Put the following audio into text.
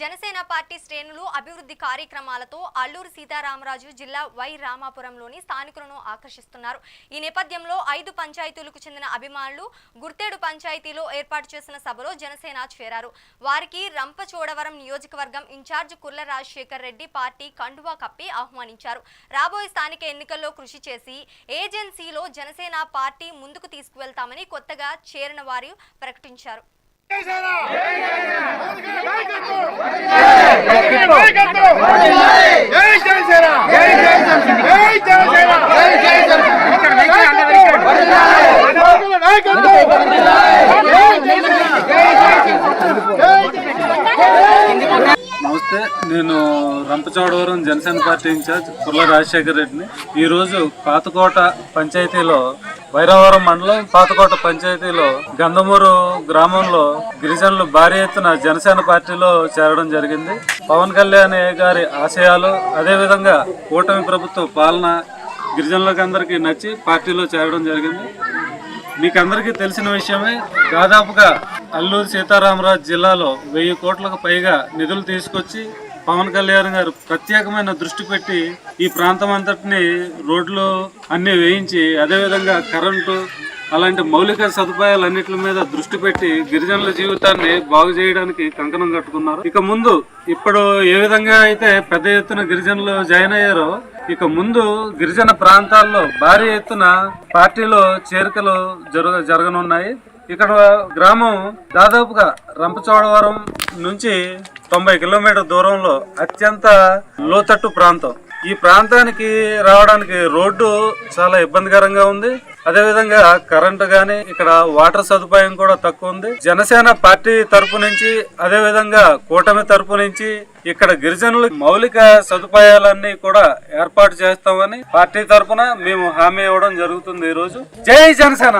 Janasena party శ్రేణులు అభివృద్ధి కార్యక్రమాలతో అల్లూరు సీతారామరాజు జిల్లా వై రామాపురంలోని స్థానికులను ఆకర్షిస్తున్నారు. ఈ నేపథ్యంలో ఐదు పంచాయతీలకు చెందిన అభిమానులు గుర్తేడు పంచాయతీలో ఏర్పాటు చేసిన సభలో జనసేన చేరారు. వారికి రంపచోడవరం నియోజకవర్గం in charge Kurla Rajasekhar Reddy party కండువా కప్పి ఆహ్వానించారు. రాబోయే స్థానిక ఎన్నికల్లో కృషి చేసి ఏజెన్సీలో జనసేన పార్టీ ముందుకు తీసుకువెళ్తామని కొత్తగా చేరిన వారు ప్రకటించారు జై జనసేన జై జనసేన జై జనసేన నమస్తే నేను Rampachodavaram Janasena party in charge Kurla Rajasekhar రెడ్డిని. ఈరోజు పాతకోట పంచాయతీలో వైరావరం మండలం పాతకోట పంచాయతీలో గంధమూరు గ్రామంలో గిరిజనులు భారీ ఎత్తున జనసేన పార్టీలో చేరడం జరిగింది. పవన్ కళ్యాణ్ గారి ఆశయాలు అదేవిధంగా కూటమి ప్రభుత్వ పాలన గిరిజనులకు అందరికీ నచ్చి పార్టీలో చేరడం జరిగింది. మీకు అందరికీ తెలిసిన విషయమే దాదాపుగా అల్లూరు సీతారామరాజు జిల్లాలో వెయ్యి కోట్లకు పైగా నిధులు తీసుకొచ్చి పవన్ కళ్యాణ్ గారు ప్రత్యేకమైన దృష్టి పెట్టి ఈ ప్రాంతం అంతటిని రోడ్లు అన్ని వేయించి అదేవిధంగా కరెంటు అలాంటి మౌలిక సదుపాయాలన్నిటి మీద దృష్టి పెట్టి గిరిజనుల జీవితాన్ని బాగు చేయడానికి కంకణం కట్టుకున్నారు. ఇక ముందు ఇప్పుడు ఏ విధంగా అయితే పెద్ద ఎత్తున గిరిజనులు జాయిన్ అయ్యారో ఇక ముందు గిరిజన ప్రాంతాల్లో భారీ ఎత్తున పార్టీలో చేరికలు జరగ జరగనున్నాయి. ఇక్కడ గ్రామం దాదాపుగా రంపచోడవరం నుంచి తొంభై కిలోమీటర్ దూరంలో అత్యంత లోతట్టు ప్రాంతం. ఈ ప్రాంతానికి రావడానికి రోడ్డు చాలా ఇబ్బందికరంగా ఉంది. అదేవిధంగా కరెంటు గాని ఇక్కడ వాటర్ సదుపాయం కూడా తక్కువ ఉంది. జనసేన పార్టీ తరపు నుంచి అదేవిధంగా కూటమి తరపు నుంచి ఇక్కడ గిరిజనుల మౌలిక సదుపాయాలన్నీ కూడా ఏర్పాటు చేస్తామని పార్టీ తరపున మేము హామీ ఇవ్వడం జరుగుతుంది ఈ రోజు జై జనసేన!